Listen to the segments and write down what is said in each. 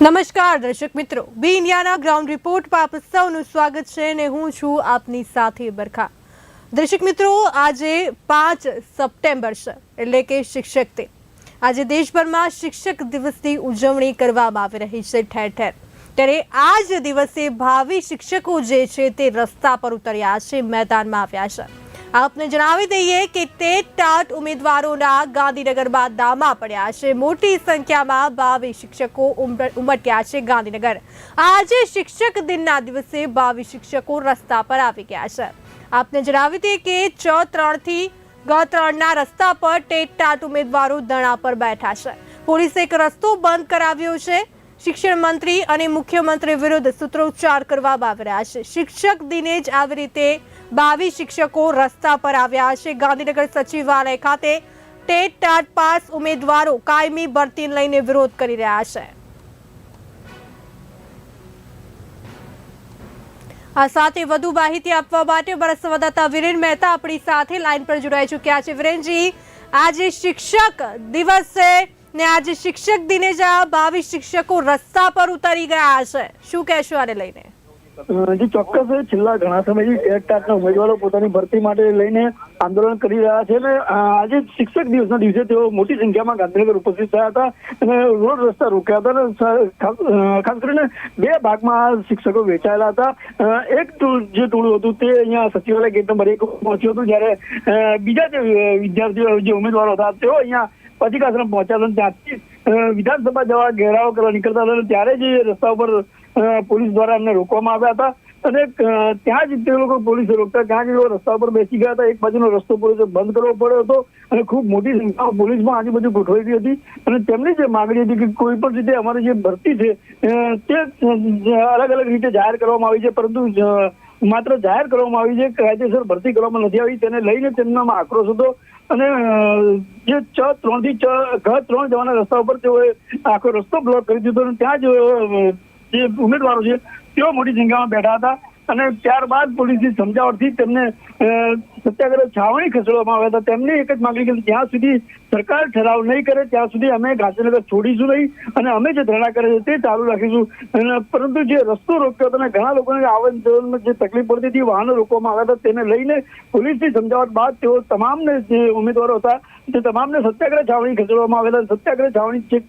નમસ્કાર, દર્શક મિત્રો. બી ઇન્ડિયાના ગ્રાઉન્ડ રિપોર્ટમાં આપ સૌનું સ્વાગત છે અને હું છું આપની સાથે બરખા. દર્શક મિત્રો, આજે પાંચ સપ્ટેમ્બર છે, એટલે કે શિક્ષક દિન. આજે દેશભરમાં શિક્ષક દિવસની ઉજવણી કરવામાં આવી રહી છે ઠેર ઠેર. ત્યારે આ જ દિવસે ભાવિ શિક્ષકો જે છે તે રસ્તા પર ઉતર્યા છે, મેદાનમાં આવ્યા છે. આપને જણાવી દઈએ કે ટેટ ટાટ ઉમેદવારોના ગાંધીનગરમાં દામા પડ્યા છે. મોટી સંખ્યામાં બાવીસ શિક્ષકો ઉમટ- ઉમટ્યા છે ગાંધીનગર. આજે શિક્ષક દિનના દિવસે બાવીસ શિક્ષકો રસ્તા પર આવી ગયા છે. આપને જણાવી દઈએ કે ચ ત્રણથી ગ ત્રણના રસ્તા પર ટેટ ટાટ ઉમેદવારો ધરણા પર બેઠા છે. પોલીસે એક રસ્તો બંધ કરાવ્યો છે. શિક્ષણ મંત્રી અને મુખ્યમંત્રી વિરુદ્ધ સૂત્રોચ્ચાર કરવામાં આવી રહ્યા છે. શિક્ષક દિને જ આવી રીતે બાવીસ શિક્ષકો રસ્તા પર આવ્યા છે. ગાંધીનગર સચિવાલય ખાતે ટેટ ટાટ પાસ ઉમેદવારો કાયમી ભરતી લઈને વિરોધ કરી રહ્યા છે. આ સાથે વધુ માહિતી આપવા માટે અમારા સંવાદદાતા વિરેન મહેતા આપણી સાથે લાઈન પર જોડાઈ ચૂક્યા છે. વિરેનજી, આજે શિક્ષક દિવસ છે ને આજે શિક્ષક દિને જ બાવીસ શિક્ષકો રસ્તા પર ઉતરી ગયા છે. શું કહેશો આને લઈને? જી ચોક્કસ છેલ્લા ઘણા સમયથી ટેટ ટાટના ઉમેદવારો પોતાની ભરતી માટે લઈને આંદોલન કરી રહ્યા છે અને આજે શિક્ષક દિવસના દિવસે તેઓ મોટી સંખ્યામાં ગાંધીનગર ઉપસ્થિત થયા હતા અને રોડ રસ્તા રોક્યા હતા અને ખાસ કરીને બે ભાગમાં શિક્ષકો વેચાયેલા હતા. એક જે ટોળું હતું તે અહીંયા સચિવાલય ગેટ નંબર એક પહોંચ્યું હતું, જ્યારે બીજા જે વિદ્યાર્થીઓ, જે ઉમેદવારો હતા, તેઓ અહીંયા પથિકાશ્રમ પહોંચ્યા હતા ત્યાંથી વિધાનસભા જવા ઘેરાવો કરવા નીકળતા હતા ત્યારે જે રસ્તા ઉપર પોલીસ દ્વારા એમને રોકવામાં આવ્યા હતા. અને ત્યાં જ તે લોકો પોલીસે રોકતા. ત્યાં જ રસ્તા ઉપર બેસી ગયા હતા. એક બાજુનો રસ્તો પોલીસે બંધ કરવો પડ્યો હતો અને ખૂબ મોટી સંખ્યામાં પોલીસમાં આજુબાજુ ગોઠવાઈ હતી. અને તેમની જે માંગણી હતી કે કોઈ પણ રીતે અમારી જે ભરતી છે તે અલગ અલગ રીતે જાહેર કરવામાં આવી છે. પરંતુ માત્ર જાહેર કરવામાં આવી છે કાયદેસર ભરતી કરવામાં નથી આવી. તેને લઈને તેમનામાં આક્રોશ હતો. અને જે ચ ત્રણથી ઘ, ત્રણ જવાના રસ્તા ઉપર તેઓએ આખો રસ્તો બ્લોક કરી દીધો. અને ત્યાં જ જે ઉમેદવારો છે તેઓ મોટી સંખ્યામાં બેઠા હતા. અને ત્યારબાદ પોલીસની સમજાવટથી તેમને સત્યાગ્રહ છાવણી ખસેડવામાં આવ્યા હતા. તેમની એક જ માંગણી કે જ્યાં સુધી સરકાર ઠરાવ નહીં કરે, ત્યાં સુધી અમે ગાંધીનગર છોડીશું નહીં અને અમે જે ધરણા કરે છે તે ચાલુ રાખીશું. પરંતુ જે રસ્તો રોક્યો હતો અને ઘણા લોકોને આવન જવનમાં જે તકલીફ પડતી હતી, વાહનો રોકવામાં આવ્યા હતા, તેને લઈને પોલીસની સમજાવટ બાદ તેઓ તમામને જે ઉમેદવારો હતા, તે તમામને સત્યાગ્રહ છાવણી ખસેડવામાં આવેલા. સત્યાગ્રહ છાવણી ચેક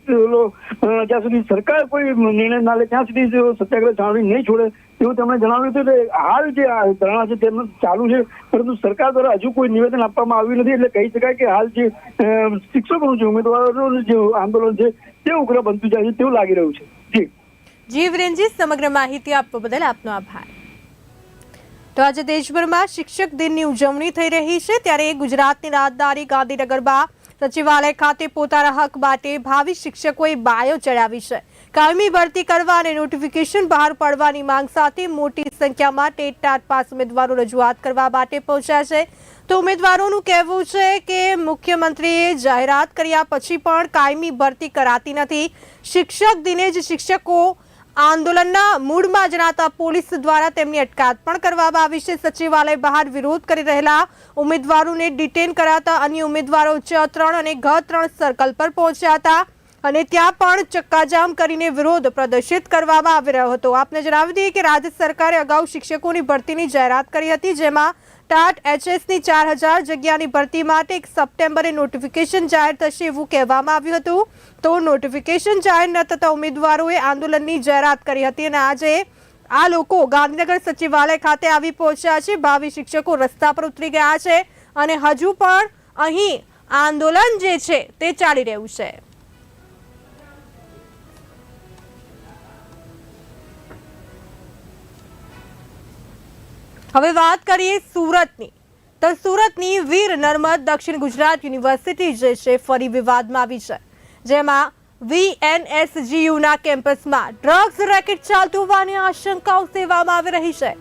જ્યાં સુધી સરકાર કોઈ નિર્ણય ના લે, ત્યાં સુધી સત્યાગ્રહ છાવણી નહીં છોડે. એવું તેમણે જણાવ્યું હતું એટલે હાલ જે ધરણા છે, તેમનું ચાલુ છે, પરંતુ સરકાર દ્વારા હજુ કોઈ નિવેદન આપવામાં આવ્યું નથી એટલે કહી શકાય કે હાલ જે શિક્ષકોનું જે ઉમેદવારોનું જે આંદોલન છે, તે ઉગ્ર બનતું જાય છે તેવું લાગી રહ્યું છે. જી. જી સમગ્ર માહિતી આપવા બદલ આપનો આભાર. તો આજે દેશભરમાં શિક્ષક દિનની ઉજવણી થઈ રહી છે, ત્યારે ગુજરાતની રાજધાની ગાંધીનગરમાં સચિવાલય ખાતે પોતાના હક માટે ભાવિ શિક્ષકોએ બાયો ચડાવી છે. કાયમી ભરતી કરવા અને નોટિફિકેશન બહાર પાડવાની માંગ સાથે મોટી સંખ્યામાં ટેટ ટાટ પાસ ઉમેદવારો રજૂઆત કરવા માટે પહોંચ્યા છે. તો ઉમેદવારોનું કહેવું છે કે મુખ્યમંત્રીએ જાહેરાત કર્યા પછી પણ કાયમી ભરતી કરાતી નથી. શિક્ષક દિને જ શિક્ષકો આંદોલનના મૂળમાં જણાતા પોલીસ દ્વારા તેમની અટકાયત પણ કરવામાં આવી છે. સચિવાલય બહાર વિરોધ કરી રહેલા ઉમેદવારોને ડિટેન કરાતા અન્ય ઉમેદવારો ચ ત્રણ અને ઘ, ત્રણ સર્કલ પર પહોંચ્યા હતા. અને ત્યાં પણ ચક્કાજામ કરીને વિરોધ પ્રદર્શિત કરવામાં આવી રહ્યો હતો. આપને જણાવી દઈએ કે રાજ્ય સરકારે અગાઉ શિક્ષકોની ભરતીની જાહેરાત કરી હતી, જેમાં ટાટ એચએસની ચાર હજાર જગ્યાની ભરતી માટે એક સપ્ટેમ્બરે નોટિફિકેશન જાહેર થશે એવું કહેવામાં આવ્યું હતું. તો નોટિફિકેશન જાહેર ન થતા ઉમેદવારોએ આંદોલનની જાહેરાત કરી હતી અને આજે આ લોકો ગાંધીનગર સચિવાલય ખાતે આવી પહોંચ્યા છે. ભાવિ શિક્ષકો રસ્તા પર ઉતરી ગયા છે અને હજુ પણ અહીં આંદોલન જે છે તે ચાલી રહ્યું છે. હવે વાત કરીએ સુરતની. તો સુરતની વીર નર્મદ દક્ષિણ ગુજરાત યુનિવર્સિટી જે છે, ફરી વિવાદમાં આવી છે. જેમાં વીએનએસજીયુના કેમ્પસમાં ડ્રગ્સ રેકેટ ચાલતું હોવાની આશંકાઓ સેવામાં આવી રહી છે.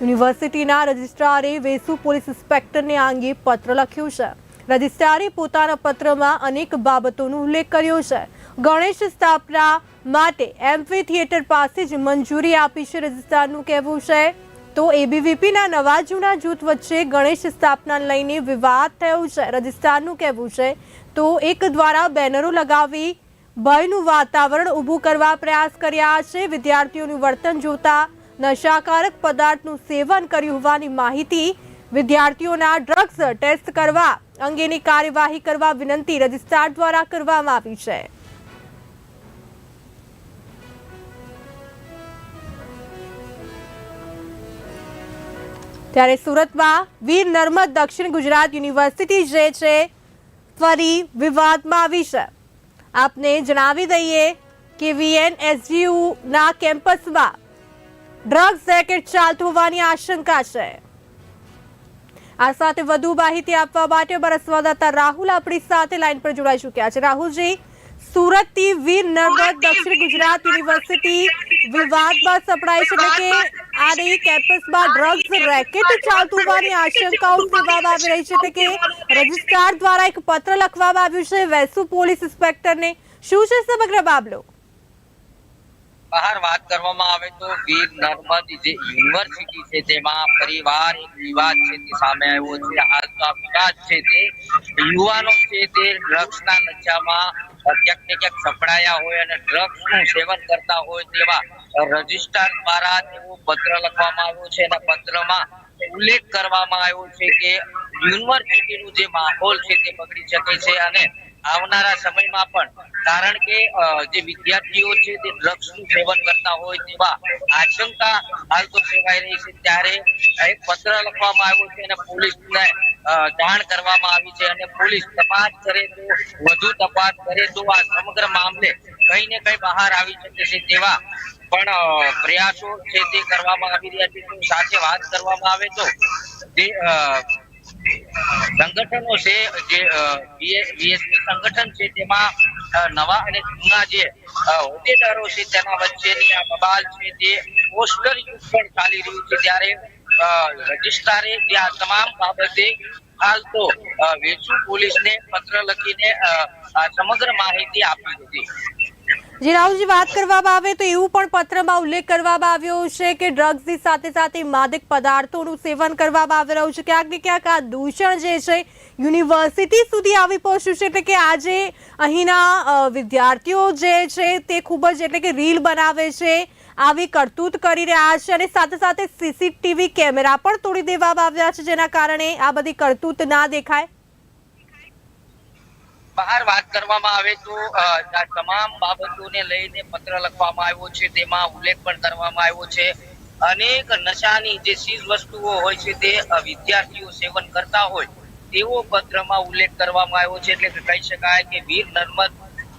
યુનિવર્સિટીના રજિસ્ટ્રારે વેસુ પોલીસ ઇન્સ્પેક્ટરને આ અંગે પત્ર લખ્યું છે. રજિસ્ટ્રારે પોતાના પત્રમાં અનેક બાબતોનો ઉલ્લેખ કર્યો છે. ગણેશ સ્થાપના માટે એમ્ફી થિયેટર પાસે જ મંજૂરી આપી છે રજિસ્ટ્રારનું કહેવું છે. તો એબીવીપીના નવા જૂના જૂથ વચ્ચે ગણેશ સ્થાપના લઈને વિવાદ થયો છે. રજિસ્ટ્રારનું કહેવું છે તો એક દ્વારા બેનરો લગાવી ભયનું વાતાવરણ ઊભું કરવા પ્રયાસ કર્યા છે. વિદ્યાર્થીઓનું વર્તન જોતા નશાકારક પદાર્થનું સેવન કર્યું હોવાની માહિતી વિદ્યાર્થીઓના ડ્રગ્સ ટેસ્ટ કરવા અંગેની કાર્યવાહી કરવા વિનંતી રજિસ્ટ્રાર દ્વારા કરવામાં આવી છે. ત્યારે સુરતમાં વીર નર્મદ દક્ષિણ ગુજરાત યુનિવર્સિટી જે છે, ફરી વિવાદમાં આવી છે. આપને જણાવી દઈએ કે વીએન કેમ્પસમાં ડ્રગ્સ રેકેટ ચાલતું હોવાની આશંકા છે. આ સાથે વધુ માહિતી આપવા માટે અમારા સંવાદદાતા રાહુલ આપણી સાથે લાઈન પર જોડાઈ ચૂક્યા છે. રાહુલજી, સુરતથી વીર નર્મદ દક્ષિણ ગુજરાત યુનિવર્સિટી વિવાદમાં સપડાય છે એટલે કે આની કેમ્પસમાં ડ્રગ્સ રેકેટ ચાલતું હોવાની આશંકાઓ સેવામાં આવી રહી છે કે રજિસ્ટ્રાર દ્વારા એક પત્ર લખવામાં આવ્યું છે વેસુ પોલીસ ઇન્સ્પેક્ટરને. શું છે સમગ્ર બાબલો બહાર વાત કરવામાં આવે તો વીર નર્મદ જે યુનિવર્સિટી છે તેમાં પરિવાર વિવાદ છે તે સામે આવ્યો છે. આ વિવાદ છે તે યુવાનો છે તે ડ્રગ્સના નશામાં ક્યાંક ને ક્યાંક સપડાયા હોય અને ડ્રગ્સનું સેવન કરતા હોય તેવા રજિસ્ટ્રાર દ્વારા તેવો પત્ર લખવામાં આવ્યો છે એના પત્રમાં ઉલ્લેખ કરવામાં આવ્યો છે કે યુનિવર્સિટીનું જે માહોલ છે તે બગડી શકે છે અને આવનારા સમયમાં પણ કારણ કે જે વિદ્યાર્થીઓ છે તે ડ્રગ્સનું સેવન કરતા હોય તેવા આશંકા હાલ તો સેવાઈ રહી છે. ત્યારે એક પત્ર લખવામાં આવ્યો છે અને પોલીસને અ, જાણ કરવામાં આવી છે અને પોલીસ તપાસ કરે તો વધુ તપાસ કરે તો આ સમગ્ર મામલે કઈ ને કઈ બહાર આવી શકે છે તેવા પણ પ્રયાસો છે તે કરવામાં આવી રહ્યા છે સાથે વાત કરવામાં આવે તો સંગઠનો છે, જે સંગઠન છે, તેમાં નવા અને જૂના જે હોદ્દેદારો છે, તેના વચ્ચેની આ બબાલ છે, તે પોસ્ટર યુગ પણ ચાલી રહ્યું છે, ત્યારે રજિસ્ટ્રારે જે આ તમામ બાબતે હાલ તો વેસુ પોલીસને પત્ર લખીને સમગ્ર માહિતી આપી હતી. જે, રાહુલજી વાત કરવામાં આવે તો એવું પણ પત્રમાં ઉલ્લેખ કરવામાં આવ્યો છે કે ડ્રગ્સની સાથે સાથે માદક પદાર્થોનું સેવન કરવામાં આવી રહ્યું છે. ક્યાંક ને ક્યાંક આ દૂષણ જે છે, યુનિવર્સિટી સુધી આવી પહોંચ્યું છે. એટલે કે આજે અહીંના વિદ્યાર્થીઓ જે છે તે ખૂબ જ એટલે કે રીલ બનાવે છે, આવી કરતૂત કરી રહ્યા છે અને સાથે સાથે સીસીટીવી કેમેરા પણ તોડી દેવામાં આવ્યા છે, જેના કારણે આ બધી કરતૂત ના દેખાય. બહાર વાત કરવામાં આવે તો તમામ બાબતોને લઈને પત્ર લખવામાં આવ્યો છે, તેમાં ઉલ્લેખ પણ કરવામાં આવ્યો છે. અનેક નશાની જે ચીજ વસ્તુઓ હોય છે તે વિદ્યાર્થીઓ સેવન કરતા હોય, તેવો પત્રમાં ઉલ્લેખ કરવામાં આવ્યો છે. એટલે કે કહી શકાય કે વીર નર્મદ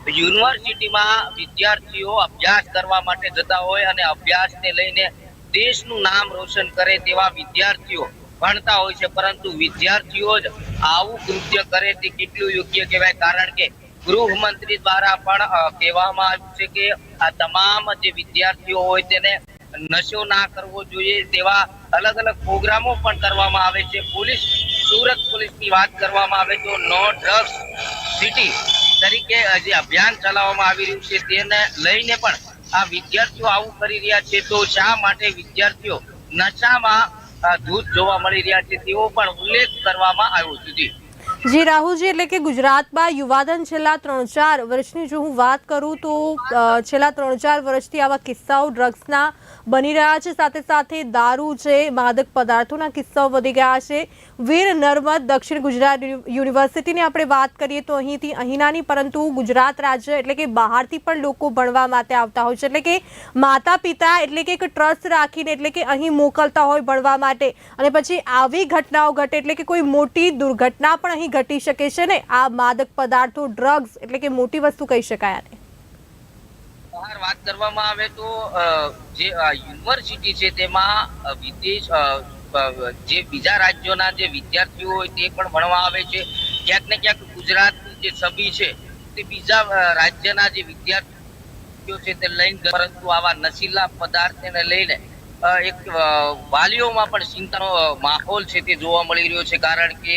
યુનિવર્સિટીમાં વિદ્યાર્થીઓ અભ્યાસ કરવા માટે જતા હોય અને અભ્યાસને લઈને દેશનું નામ રોશન કરે તેવા વિદ્યાર્થીઓ ભણતા હોય છે, પરંતુ વિદ્યાર્થીઓ જ આવું કૃત્ય કરે તે કેટલું યોગ્ય કહેવાય? કારણ કે ગૃહમંત્રી દ્વારા પણ કહેવામાં આવ્યું છે કે આ તમામ જે વિદ્યાર્થીઓ હોય તેને નશો ના કરવો જોઈએ તેવા અલગ અલગ પ્રોગ્રામો પણ કરવામાં આવે છે. પોલીસ, સુરત પોલીસની વાત કરવામાં આવે તો નો ડ્રગ્સ સિટી તરીકે જે અભિયાન ચલાવવામાં આવી રહ્યું છે તેને લઈને પણ આ વિદ્યાર્થીઓ આવું કરી રહ્યા છે. તો શા માટે વિદ્યાર્થીઓ નશામાં અ, જોવા મળી રહ્યા છે તેવો પણ ઉલ્લેખ કરવામાં આવ્યો છે. જી રાહુલજી એટલે કે ગુજરાતમાં યુવાધન છેલ્લા ત્રણ ચાર વર્ષની જો હું વાત કરું તો છેલ્લા ત્રણ ચાર વર્ષથી આવા કિસ્સાઓ ડ્રગ્સના બની રહ્યા છે. સાથે સાથે દારૂ છે માદક પદાર્થોના કિસ્સાઓ વધી ગયા છે. વીર નર્મદ દક્ષિણ ગુજરાત યુનિવર્સિટીની આપણે વાત કરીએ તો અહીંથી અહીંનાની, પરંતુ ગુજરાત રાજ્ય એટલે કે બહારથી પણ લોકો ભણવા માટે આવતા હોય છે. એટલે કે માતા પિતા એટલે કે એક ટ્રસ્ટ રાખીને એટલે કે અહીં મોકલતા હોય ભણવા માટે. અને પછી આવી ઘટનાઓ ઘટે એટલે કે કોઈ મોટી દુર્ઘટના પણ અહીં ઘટી શકે છે ને? આ માદક પદાર્થો, ડ્રગ્સ એટલે કે મોટી વસ્તુ કહી શકાય આને. બહાર વાત કરવામાં આવે તો જે યુનિવર્સિટી છે તેમાં વિદેશ જે બીજા રાજ્યોના જે વિદ્યાર્થીઓ હોય તે પણ ભણવા આવે છે. ક્યાંક ને ક્યાંક ગુજરાતની જે છબી છે તે બીજા રાજ્યના જે વિદ્યાર્થીઓ છે તે લઈને પરંતુ આવા નશીલા પદાર્થને લઈને એક વાલીઓમાં પણ ચિંતાનો માહોલ છે તે જોવા મળી રહ્યો છે. કારણ કે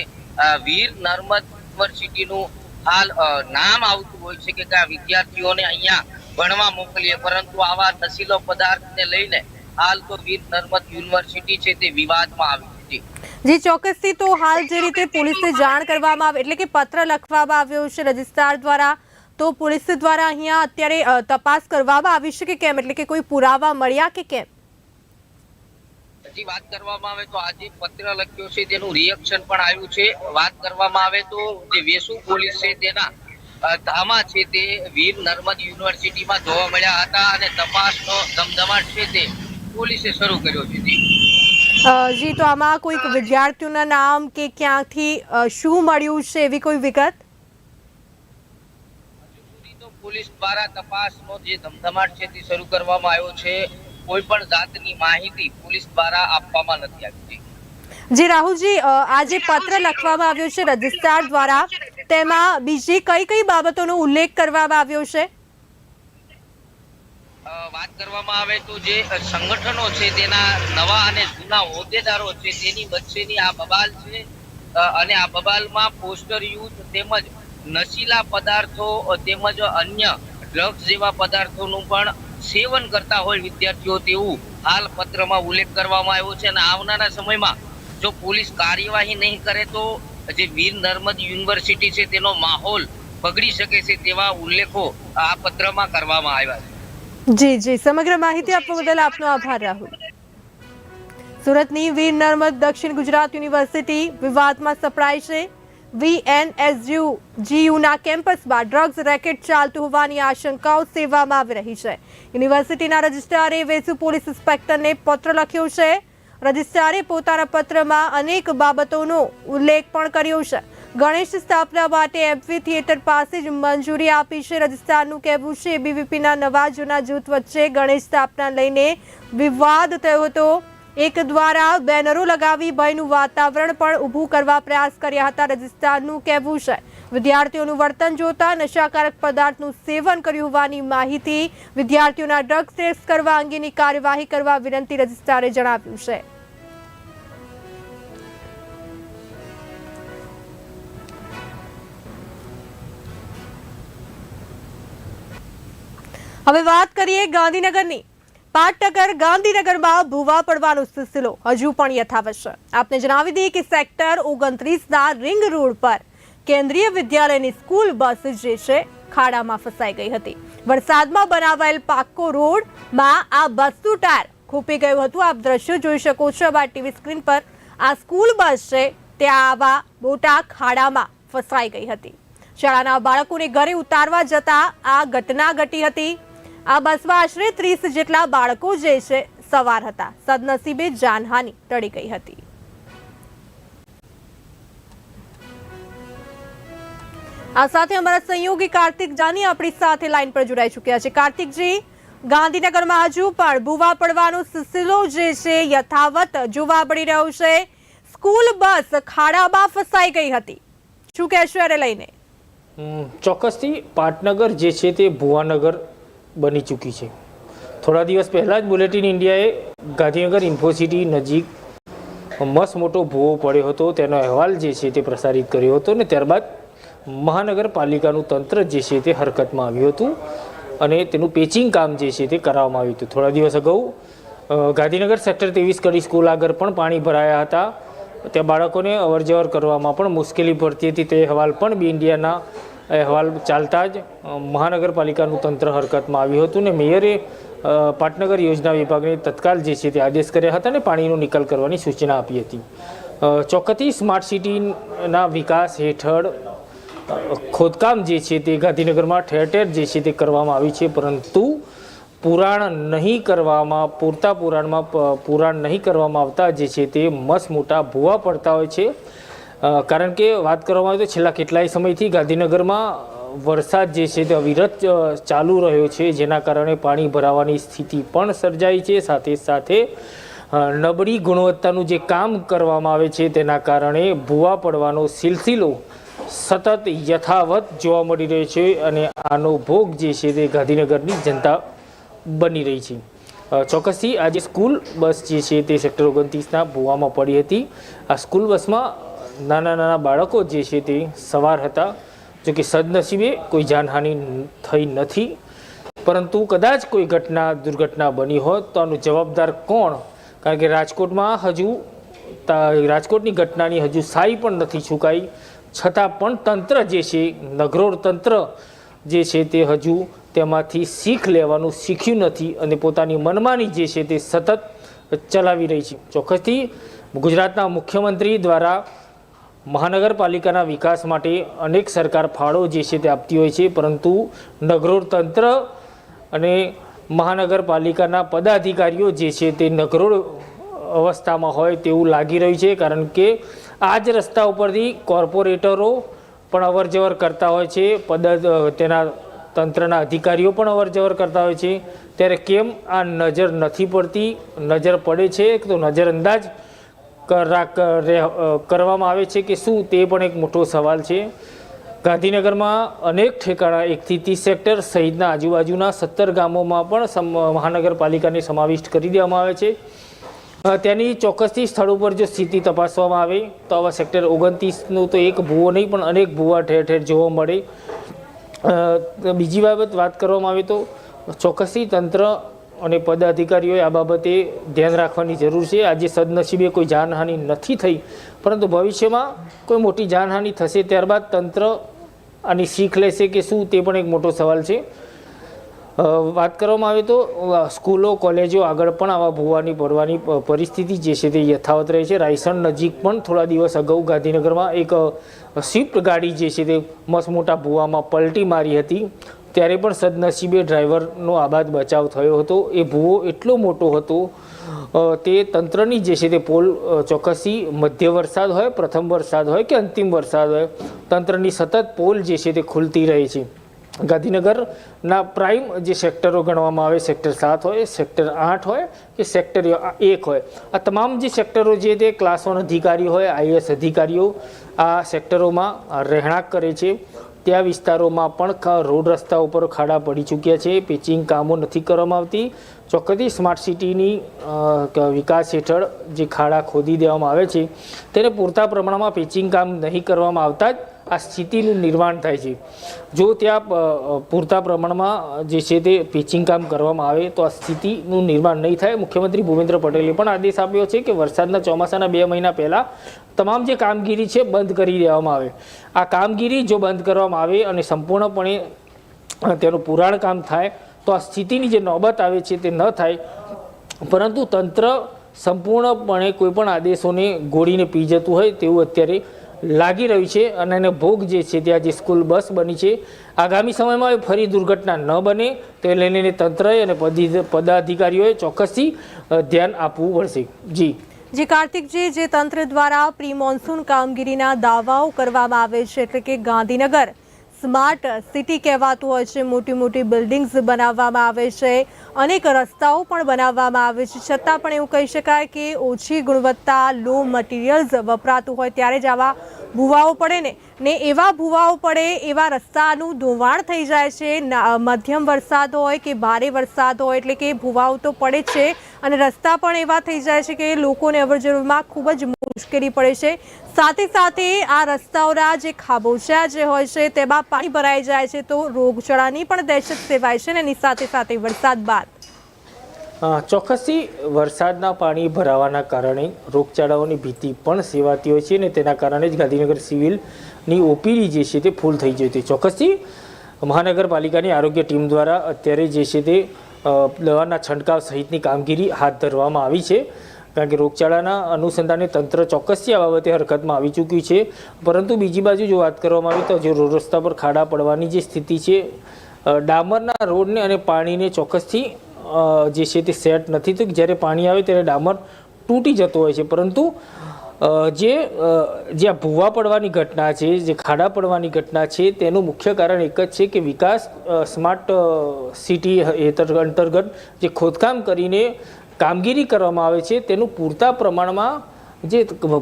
વીર નર્મદ યુનિવર્સિટીનું હાલ નામ આવતું હોય છે કે આ વિદ્યાર્થીઓને અહીંયા ભણવા મોકલીએ પરંતુ આવા નશીલો પદાર્થને લઈને હાલ તો વીર નર્મદ યુનિવર્સિટી છે તે વિવાદમાં આવી હતી. જી ચોક્કસથી તો હાલ જે રીતે પોલીસને જાણ કરવામાં આવે એટલે કે પત્ર લખવામાં આવ્યો છે રજિસ્ટ્રાર દ્વારા તો પોલીસ દ્વારા અહીંયા અત્યારે તપાસ કરવામાં આવી છે કે કેમ? એટલે કે કોઈ પુરાવા મળ્યા કે કેમ? હજી વાત કરવામાં આવે તો આજે પત્ર લખ્યો છે તેનું રિએક્શન પણ આવ્યું છે. વાત કરવામાં આવે તો જે વેસુ પોલીસ છે તેના ધામા છે તે વીર નર્મદ યુનિવર્સિટીમાં જોવા મળ્યા હતા અને તપાસનો ધમધમાટ છે તે પોલીસે શરૂ કર્યો છે જી. તો આમાં કોઈક વિદ્યાર્થીઓના નામ કે ક્યાંથી શું મળ્યું છે એવી કોઈ વિગત? પોલીસ દ્વારા તપાસનો જે ધમધમાટ છે તે શરૂ કરવામાં આવ્યો છે. કોઈ પણ જાતની માહિતી પોલીસ દ્વારા આપવામાં નથી આવી. જી રાહુલજી આજે પત્ર લખવામાં આવ્યો છે રજિસ્ટ્રાર દ્વારા. તેમાં બીજી કઈ કઈ બાબતોનો ઉલ્લેખ કરવામાં આવ્યો છે? વાત કરવામાં આવે તો જે સંગઠનો છે તેના નવા અને જૂના હોદ્દેદારો છે તેની વચ્ચેની આ બબાલ છે. અને આ બબાલમાં પોસ્ટર યુઝ તેમજ નશીલા પદાર્થો તેમજ અન્ય ડ્રગ્સ જેવા પદાર્થોનું પણ સેવન કરતા હોય વિદ્યાર્થીઓ તેવું હાલ પત્રમાં ઉલ્લેખ કરવામાં આવ્યો છે. અને આવનારા સમયમાં જો પોલીસ કાર્યવાહી નહીં કરે તો જે વીર નર્મદ યુનિવર્સિટી છે તેનો માહોલ બગડી શકે છે તેવા ઉલ્લેખો આ પત્રમાં કરવામાં આવ્યા છે. જી જી, સમગ્ર માહિતી આપવા બદલ આપનો આભાર, રાહુલ. સુરતની વીર નર્મદ દક્ષિણ ગુજરાત યુનિવર્સિટી વિવાદમાં સપડાય છે. વીએનએસયુ, જીયુના કેમ્પસમાં ડ્રગ્સ રેકેટ ચાલતું હોવાની આશંકાઓ સેવામાં આવી રહી છે. યુનિવર્સિટીના રજિસ્ટ્રારે વેસુ પોલીસ ઇન્સ્પેક્ટરને પત્ર લખ્યો છે. રજિસ્ટ્રારે પોતાના પત્રમાં અનેક બાબતોનો ઉલ્લેખ પણ કર્યો છે. ગણેશ સ્થાપના માટે એમવી થિયેટર પાસે જ મંજૂરી આપી છે. રજિસ્ટ્રારનું કહેવું છે બીવીપીના નવા જૂના જૂથ વચ્ચે ગણેશ સ્થાપના લઈને વિવાદ થયો હતો. એક દ્વારા બેનરો લગાવી ભયનું વાતાવરણ પણ ઊભું કરવા પ્રયાસ કર્યા હતા. રજિસ્ટ્રારનું કહેવું છે, વિદ્યાર્થીઓનું વર્તન જોતા નશાકારક પદાર્થનું સેવન કર્યું હોવાની માહિતી વિદ્યાર્થીઓના ડ્રગ ટેસ્ટ કરવા અંગેની કાર્યવાહી કરવા વિનંતી રજિસ્ટ્રારે જણાવ્યું છે. હવે વાત કરીએ ગાંધીનગરની. પાટનગર, ગાંધીનગરમાં ભૂવા પડવાનો સિલસિલો હજુ પણ યથાવત છે. આપને જણાવી દઈએ કે સેક્ટર ઓગણત્રીસના રિંગ રોડ પર કેન્દ્રીય વિદ્યાલયની સ્કૂલ બસ જે છે, ખાડામાં ફસાઈ ગઈ હતી. વરસાદમાં બનાવાયેલ પાક્કો રોડમાં આ બસનું ટાયર ખૂપી ગયું હતું. આપ દ્રશ્યો જોઈ શકો છો. આ ટીવી સ્ક્રીન પર આ સ્કૂલ બસ છે, તે આવા મોટા ખાડામાં ફસાઈ ગઈ હતી. શાળાના બાળકોને ઘરે ઉતારવા જતા આ ઘટના ઘટી હતી. આ બસમાં આશરે ત્રીસ જેટલા બાળકો જે છે, સવાર હતા. સદનસીબે જાનહાનિ ટળી ગઈ હતી. આ સાથે અમારા સંયોગી કાર્તિક જાની આપણી સાથે લાઈન પર જોડાઈ ચૂક્યા છે. કાર્તિકજી, ગાંધીનગરમાં હજુ પણ ભૂવા પડવાનો સિલસિલો જે છે, યથાવત જોવા મળી રહ્યો છે. સ્કૂલ બસ ખાડામાં ફસાઈ ગઈ હતી. શું કહેશો લઈને? ચોક્કસથી પાટનગર જે છે તે ભુવાનગર બની ચૂકી છે. થોડા દિવસ પહેલાં જ બુલેટિન ઇન્ડિયાએ ગાંધીનગર ઇન્ફોસિટી નજીક મસ્ત મોટો ભૂવો પડ્યો હતો. તેનો અહેવાલ જે છે તે પ્રસારિત કર્યો હતો ને ત્યારબાદ મહાનગરપાલિકાનું તંત્ર જે છે તે હરકતમાં આવ્યું હતું અને તેનું પેચિંગ કામ જે છે તે કરાવવામાં આવ્યું હતું. થોડા દિવસ અગાઉ ગાંધીનગર સેક્ટર ત્રેવીસ કડી સ્કૂલ આગળ પણ પાણી ભરાયા હતા. ત્યાં બાળકોને અવરજવર કરવામાં પણ મુશ્કેલી પડતી હતી. તે અહેવાલ પણ બી ઇન્ડિયાના અહેવાલ ચાલતા જ મહાનગરપાલિકાનું તંત્ર હરકતમાં આવ્યું હતું ને મેયરે પાટનગર યોજના વિભાગને તત્કાલ જે છે તે આદેશ કર્યા હતા અને પાણીનો નિકાલ કરવાની સૂચના આપી હતી. ચોક્કસથી સ્માર્ટ સિટીના વિકાસ હેઠળ ખોદકામ જે છે તે ગાંધીનગરમાં ઠેર ઠેર જે છે તે કરવામાં આવી છે, પરંતુ પુરાણ નહીં કરવામાં, પૂરતા પુરાણમાં પુરાણ નહીં કરવામાં આવતા જે છે તે મસ્ત મોટા ભૂવા પડતા હોય છે. કારણ કે વાત કરવામાં આવે તો છેલ્લા કેટલાય સમયથી ગાંધીનગરમાં વરસાદ જે છે તે અવિરત ચાલુ રહ્યો છે, જેના કારણે પાણી ભરાવાની સ્થિતિ પણ સર્જાઈ છે. સાથે સાથે નબળી ગુણવત્તાનું જે કામ કરવામાં આવે છે તેના કારણે ભૂવા પડવાનો સિલસિલો સતત યથાવત જોવા મળી રહ્યો છે અને આનો ભોગ જે છે તે ગાંધીનગરની જનતા બની રહી છે. ચોક્કસથી આજે સ્કૂલ બસ જે છે તે સેક્ટર ઓગણત્રીસના ભુવામાં પડી હતી. આ સ્કૂલ બસમાં નાના નાના બાળકો જે છે તે સવાર હતા, જો કે સદનસીબે કોઈ જાનહાનિ થઈ નથી. પરંતુ કદાચ કોઈ ઘટના, દુર્ઘટના બની હોત, તો આનું જવાબદાર કોણ? કારણ કે રાજકોટમાં હજુ રાજકોટની ઘટનાની હજુ સાઈ પણ નથી છુકાઈ છતાં પણ તંત્ર જે છે નગરોળ તંત્ર જે છે તે હજુ તેમાંથી શીખ લેવાનું શીખ્યું નથી અને પોતાની મનમાની જે છે તે સતત ચલાવી રહી છે. ચોક્કસથી ગુજરાતના મુખ્યમંત્રી દ્વારા મહાનગરપાલિકાના વિકાસ માટે અનેક સરકાર ફાળો જે છે તે આપતી હોય છે, પરંતુ નગરોળ તંત્ર અને મહાનગરપાલિકાના પદાધિકારીઓ જે છે તે નગરોળ અવસ્થામાં હોય તેવું લાગી રહ્યું છે, કારણ કે આ જ રસ્તા ઉપરથી કોર્પોરેટરો પણ અવરજવર કરતા હોય છે, પદ તેના તંત્રના અધિકારીઓ પણ અવરજવર કરતા હોય છે. ત્યારે કેમ આ નજર નથી પડતી? નજર પડે છે તો નજરઅંદાજ કરવામાં આવે છે કે શું તે પણ એક મોટો સવાલ છે. ગાંધીનગરમાં અનેક ઠેકાણા, એકથી ત્રીસ સેક્ટર સહિતના આજુબાજુના સત્તર ગામોમાં પણ મહાનગરપાલિકાને સમાવિષ્ટ કરી દેવામાં આવે છે. તેની ચોક્કસથી સ્થળ ઉપર જો સ્થિતિ તપાસવામાં આવે, તો આવા સેક્ટર ઓગણત્રીસનું તો એક ભૂવો નહીં, પણ અનેક ભૂવા ઠેર ઠેર જોવા મળે. બીજી બાબત વાત કરવામાં આવે તો ચોક્કસથી તંત્ર અને પદાધિકારીઓએ આ બાબતે ધ્યાન રાખવાની જરૂર છે. આજે સદનસીબે કોઈ જાનહાનિ નથી થઈ, પરંતુ ભવિષ્યમાં કોઈ મોટી જાનહાનિ થશે ત્યારબાદ તંત્ર આની શીખ લેશે કે શું તે પણ એક મોટો સવાલ છે. વાત કરવામાં આવે તો સ્કૂલો, કોલેજો આગળ પણ આવા ભૂવાની પડવાની પરિસ્થિતિ જે છે તે યથાવત રહે છે. રાયસણ નજીક પણ થોડા દિવસ અગાઉ ગાંધીનગરમાં એક સ્વિફ્ટ ગાડી જે છે તે મસ્ત મોટા ભૂવામાં પલટી મારી હતી. ત્યારે પણ સદનસીબે ડ્રાઈવરનો આબાદ બચાવ થયો હતો. એ ભૂવો એટલો મોટો હતો તે તંત્રની જે છે તે પોલ ચોક્કસી મધ્ય વરસાદ હોય, પ્રથમ વરસાદ હોય કે અંતિમ વરસાદ હોય, તંત્રની સતત પોલ જે છે તે ખુલતી રહે છે. ગાંધીનગરના પ્રાઇમ જે સેક્ટરો ગણવામાં આવે, સેક્ટર સાત હોય, સેક્ટર આઠ હોય કે સેક્ટર એક હોય, આ તમામ જે સેક્ટરો જે તે ક્લાસ વન અધિકારી હોય આઈએસ અધિકારીઓ આ સેક્ટરોમાં રહેણાંક કરે છે. ત્યાં વિસ્તારોમાં પણ રોડ રસ્તા ઉપર ખાડા પડી ચૂક્યા છે. પિચિંગ કામો નથી કરવામાં આવતી. ચોક્કસથી સ્માર્ટ સિટીની વિકાસ હેઠળ જે ખાડા ખોદી દેવામાં આવે છે, તેને પૂરતા પ્રમાણમાં પિચિંગ કામ નહીં કરવામાં આવતા જ આ સ્થિતિનું નિર્માણ થાય છે. જો ત્યાં પૂરતા પ્રમાણમાં જે છે તે પિચિંગ કામ કરવામાં આવે, તો આ સ્થિતિનું નિર્માણ નહીં થાય. મુખ્યમંત્રી ભૂપેન્દ્ર પટેલે પણ આદેશ આપ્યો છે કે વરસાદના ચોમાસાના બે મહિના પહેલાં તમામ જે કામગીરી છે બંધ કરી દેવામાં આવે. આ કામગીરી જો બંધ કરવામાં આવે અને સંપૂર્ણપણે તેનું પુરાણ કામ થાય, તો આ સ્થિતિની જે નોબત આવે છે તે ન થાય. પરંતુ તંત્ર સંપૂર્ણપણે કોઈપણ આદેશોને ગોળીને પી જતું હોય તેવું અત્યારે લાગી રહ્યું છે અને એને ભોગ જે છે ત્યાં જે સ્કૂલ બસ બની છે. આગામી સમયમાં ફરી દુર્ઘટના ન બને તે લઈને તંત્રએ અને પદી- પદાધિકારીઓએ ચોક્કસથી ધ્યાન આપવું પડશે. જી. જે કાર્તિકજી જે તંત્ર દ્વારા પ્રી મોન્સૂન કામગીરીના દાવાઓ કરવામાં આવે છે, એટલે કે ગાંધીનગર. સ્માર્ટ સિટી કહેવાતું હોય છે. મોટી મોટી બિલ્ડિંગ્સ બનાવવામાં આવે છે. અનેક રસ્તાઓ પણ બનાવવામાં આવે છે. છતાં પણ એવું કહી શકાય કે ઓછી ગુણવત્તા લો મટીરિયલ્સ વપરાતું હોય ત્યારે જ આવા ભૂવાઓ પડે ને. ને એવા ભૂવાઓ પડે, એવા રસ્તાનું ધોવાણ થઈ જાય છે. મધ્યમ વરસાદ હોય કે ભારે વરસાદ હોય એટલે કે ભૂવાઓ તો પડે છે. અને રસ્તા પણ એવા થઈ જાય છે કે લોકોને અવરજવરમાં ખૂબ જ મુશ્કેલી પડે છે. સાથે સાથે આ રસ્તાઓના જે ખાબોચા જે હોય છે, તેમાં પાણી ભરાઈ જાય છે તો રોગચાળાની પણ દહેશત સેવાય છે ને એની સાથે સાથે વરસાદ બાદ. ચોક્કસથી વરસાદના પાણી ભરાવાના કારણે રોગચાળાઓની ભીતિ પણ સેવાતી હોય છે અને તેના કારણે જ ગાંધીનગર સિવિલની ઓપીડી જે છે તે ફૂલ થઈ જતી ચોક્કસથી મહાનગરપાલિકાની આરોગ્ય ટીમ દ્વારા અત્યારે જે છે તે દવાના છંટકાવ સહિતની કામગીરી હાથ ધરવામાં આવી છે. કારણ કે રોગચાળાના અનુસંધાને તંત્ર ચોક્કસથી આ બાબતે હરકતમાં આવી ચૂક્યું છે. પરંતુ બીજી બાજુ જો વાત કરવામાં આવે તો જે રસ્તા પર ખાડા પડવાની જે સ્થિતિ છે ડામરના રોડને અને પાણીને ચોક્કસથી જે છે તે સેટ નથી થયું. જ્યારે પાણી આવે ત્યારે ડામર તૂટી જતો હોય છે. પરંતુ જે જે આ ભૂવા પડવાની ઘટના છે, જે ખાડા પડવાની ઘટના છે, તેનું મુખ્ય કારણ એક જ છે કે વિકાસ સ્માર્ટ સિટી હેઠળ અંતર્ગત જે ખોદકામ કરીને કામગીરી કરવામાં આવે છે, તેનું પૂરતા પ્રમાણમાં જે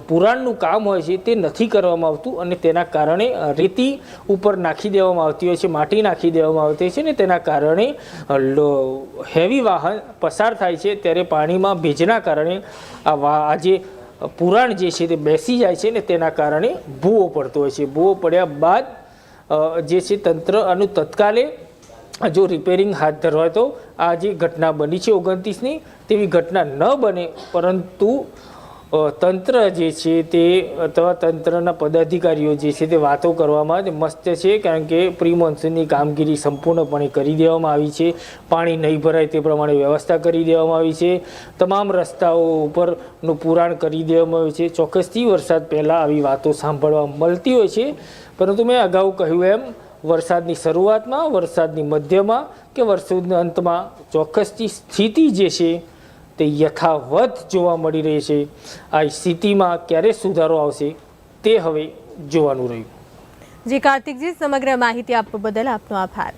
પુરાણનું કામ હોય છે, તે નથી કરવામાં આવતું અને તેના કારણે રેતી ઉપર નાખી દેવામાં આવતી હોય છે, માટી નાખી દેવામાં આવતી છે ને તેના કારણે હેવી વાહન પસાર થાય છે, ત્યારે પાણીમાં ભેજના કારણે આ આ જે પુરાણ જે છે તે બેસી જાય છે ને તેના કારણે ભૂવો પડતો હોય છે. ભૂવો પડ્યા બાદ જે છે તંત્ર આનું તત્કાલે જો રિપેરિંગ હાથ ધરવાય તો આ જે ઘટના બની છે ઓગણત્રીસની, તેવી ઘટના ન બને, પરંતુ તંત્ર જે છે તે અથવા તંત્રના પદાધિકારીઓ જે છે તે વાતો કરવામાં જ મસ્ત છે, કારણ કે પ્રી મોન્સૂનની કામગીરી સંપૂર્ણપણે કરી દેવામાં આવી છે, પાણી નહીં ભરાય તે પ્રમાણે વ્યવસ્થા કરી દેવામાં આવી છે, તમામ રસ્તાઓ ઉપરનું પુરાણ કરી દેવામાં આવ્યું છે, ચોક્કસથી વરસાદ પહેલાં આવી વાતો સાંભળવા મળતી હોય છે, પરંતુ મેં અગાઉ કહ્યું એમ વરસાદની શરૂઆતમાં, વરસાદની મધ્યમાં કે વરસાદના અંતમાં ચોક્કસથી સ્થિતિ જે છે તે યથાવત જોવા મળી રહી છે. આ સ્થિતિમાં ક્યારે સુધારો આવશે તે હવે જોવાનું રહ્યું. જી કાર્તિકજી, સમગ્ર માહિતી આપવા બદલ આપનો આભાર.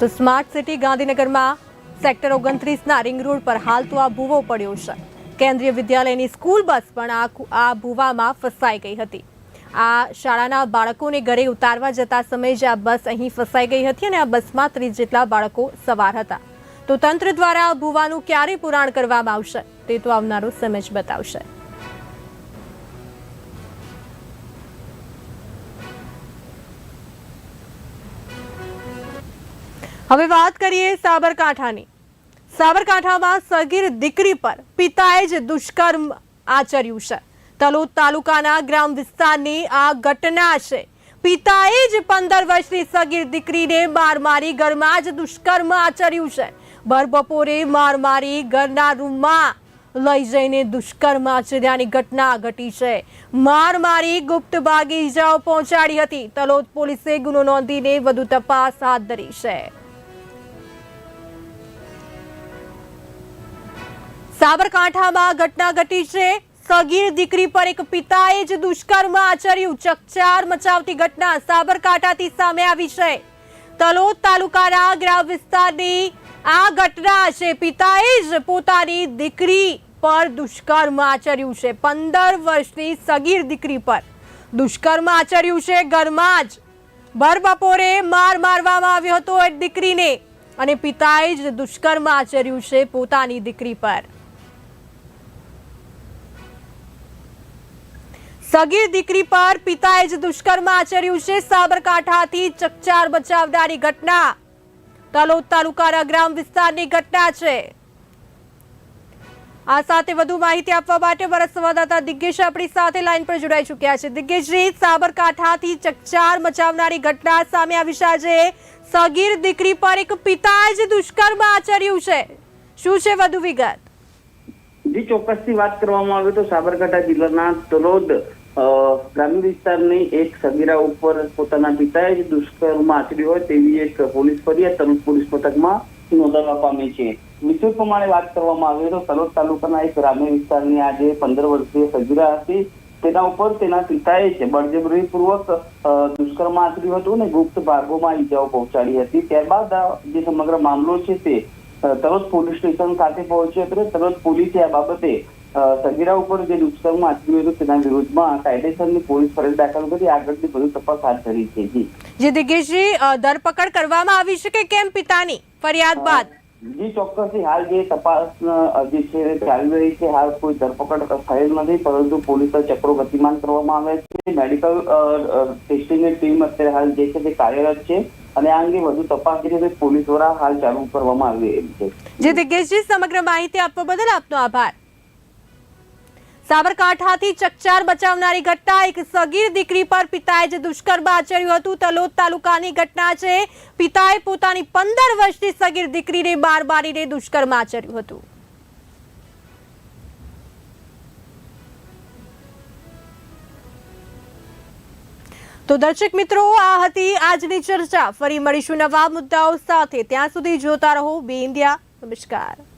તો સ્માર્ટ સિટી ગાંધીનગરમાં સેક્ટર ઓગણત્રીસના રિંગ રોડ પર હાલ તો આ ભૂવો પડ્યો છે. કેન્દ્રીય વિદ્યાલયની સ્કૂલ બસ પણ આ ભૂવામાં ફસાઈ ગઈ હતી. આ શાળાના બાળકોને ઘરે ઉતારવા જતા સમયે જ આ બસ અહીં ફસાઈ ગઈ હતી અને આ બસમાં ત્રીસ જેટલા બાળકો સવાર હતા. તો તંત્ર દ્વારા ભૂવાનું ક્યારે પુરાણ કરવામાં આવશે તે તો આવનારો સમય જ બતાવશે. હવે વાત કરીએ સાબરકાંઠાની. સાબરકાંઠામાં સગીર દીકરી પર પિતાએ જ દુષ્કર્મ આચર્યું છે. તલોદ તાલુકાના ગ્રામ વિસ્તારની આ ઘટના છે. પિતાએ જ પંદર વર્ષની સગીર દીકરીને માર મારી ઘરમાં જ દુષ્કર્મ આચર્યું છે. બરબપોરે માર મારી ઘરના રૂમમાં લઈ જઈને દુષ્કર્મ આચર્યાની ઘટના ઘટી છે. માર મારી ગુપ્ત ભાગે ઇજાઓ પહોંચાડી હતી. તલોદ પોલીસે ગુનો નોંધીને વધુ તપાસ હાથ ધરી છે. સાબરકાંઠામાં ઘટના ઘટી છે. સગીર દીકરી પર એક પિતાએ જ દુષ્કર્મ આચર્યું. ચકચાર મચાવતી ઘટના સાબરકાંઠાથી સામે આવી છે. તલોદ તાલુકાના ગ્રામ વિસ્તારની આ ઘટના છે. પિતાએ જ પોતાની દીકરી પર દુષ્કર્મ આચર્યું છે. પંદર વર્ષની સગીર દીકરી પર દુષ્કર્મ આચર્યું છે. ઘરમાં જ ભરબપોરે માર મારવામાં આવ્યો હતો દીકરીને અને પિતાએ જ દુષ્કર્મ આચર્યું છે પોતાની દીકરી પર. સગીર દીકરી પર પિતાએ જ દુષ્કર્મ આચર્યું છે. સાબરકાંઠાથી ચકચાર બચાવનારી ઘટના. તલોદ તાલુકાના ગ્રામ વિસ્તારની ઘટના છે. આ સાથે વધુ માહિતી આપવા માટે મારા સંવાદદાતા દિગ્ગેશ આપણી સાથે લાઈન પર જોડાઈ ચૂક્યા છે. દિગ્ગેશજી સાબરકાંઠાથી ચકચાર મચાવનારી ઘટના સામે આવી છે આજે. સગીર દીકરી પર એક પિતાએ જ દુષ્કર્મ આચર્યું છે. શું છે વધુ વિગત? જી, ચોક્કસથી વાત કરવામાં આવે તો સાબરકાંઠા જિલ્લાના તલોદ ગ્રામ્ય વિસ્તારની એક સગીરા ઉપર પોતાના પિતાએ જ દુષ્કર્મ આચર્યું હોય તેવી એક પોલીસ ફરિયાદ તરુણ પોલીસ મથકમાં નોંધાવવા પામી છે. વિશેષ પ્રમાણે વાત કરવામાં આવે તો તલોદ તાલુકાના એક ગ્રામ્ય વિસ્તારની આજે પંદર વર્ષીય સગીરા હતી. તેના ઉપર તેના પિતાએ છે બળજબરીપૂર્વક દુષ્કર્મ આચર્યું હતું અને ગુપ્ત ભાગોમાં ઈજાઓ પહોંચાડી હતી. ત્યારબાદ જે સમગ્ર મામલો છે તે તરત પોલીસ સ્ટેશન ખાતે પહોંચ્યો હતો. તરત પોલીસે આ બાબતે સગીરા ઉપર જે દુષ્કર્મ આચર્યું હતું તેના વિરુદ્ધમાં કાયદેસરની પોલીસ ફરજ દાખલ કરી આગળની બધું તપાસ હાથ ધરી છે જી. જે દિગ્ગેશજી ધરપકડ કરવામાં આવી છે કે કેમ પિતાની ફરિયાદ બાદ? જી ચોક્કસથી હાલ જે તપાસ જે છે ચાલી રહી છે હાલ કોઈ ધરપકડ થયેલ નથી પરંતુ પોલીસ ચક્રો ગતિમાન કરવામાં આવે છે. મેડિકલ ટેસ્ટિંગની ટીમ અત્યારે હાલ જે છે તે કાર્યરત છે અને આ અંગે વધુ તપાસ પોલીસ દ્વારા હાલ ચાલુ કરવામાં આવી રહી છે. જે દિગ્ગેશજી સમગ્ર માહિતી આપવા બદલ આપનો આભાર. સાબરકાંઠાથી ચકચાર બચાવનારી ઘટના. એક સગીર દીકરી પર પિતાએ જે દુષ્કર્મ આચર્યું હતું, તલોદ તાલુકાની ઘટના છે. પિતાએ પોતાની પંદર વર્ષની સગીર દીકરીને બાર બારીને દુષ્કર્મ આચર્યું હતું. તો દર્શક મિત્રો, આ હતી આજની ચર્ચા. ફરી મળીશું નવા મુદ્દાઓ સાથે. ત્યાં સુધી જોતા રહો, બે ઇન્ડિયા. નમસ્કાર.